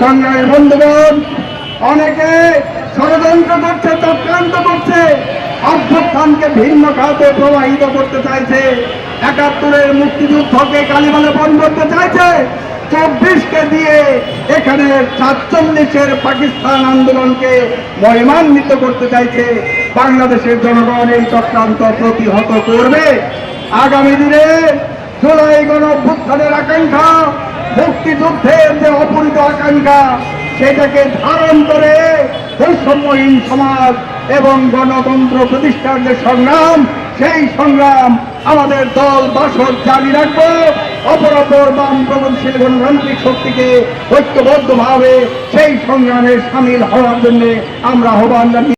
সংগ্রামী বন্ধুগণ, অনেকে ষড়যন্ত্র করছে, চক্রান্ত করছে, অভ্যুত্থানকে ভিন্ন খাতে প্রবাহিত করতে চাইছে। একাত্তরের মুক্তিযুদ্ধকে কালীবালে বন করতে চাইছে। চব্বিশকে দিয়ে এখানে সাতচল্লিশের পাকিস্তান আন্দোলনকে মহিমান্বিত করতে চাইছে। বাংলাদেশের জনগণ এই চক্রান্ত প্রতিহত করবে। আগামী দিনে জুলাই গণ অভ্যুত্থানের আকাঙ্ক্ষা, মুক্তিযুদ্ধের যে অপূরিত আকাঙ্ক্ষা, সেটাকে ধারণ করে বৈষম্যহীন সমাজ এবং গণতন্ত্র প্রতিষ্ঠার যে সংগ্রাম, সেই সংগ্রাম আমাদের দল বাসক জারি রাখব। অপর অপর বাম প্রগতিশীল গণতান্ত্রিক শক্তিকে ঐক্যবদ্ধভাবে সেই সংগ্রামে সামিল হওয়ার জন্য আমরা আহ্বান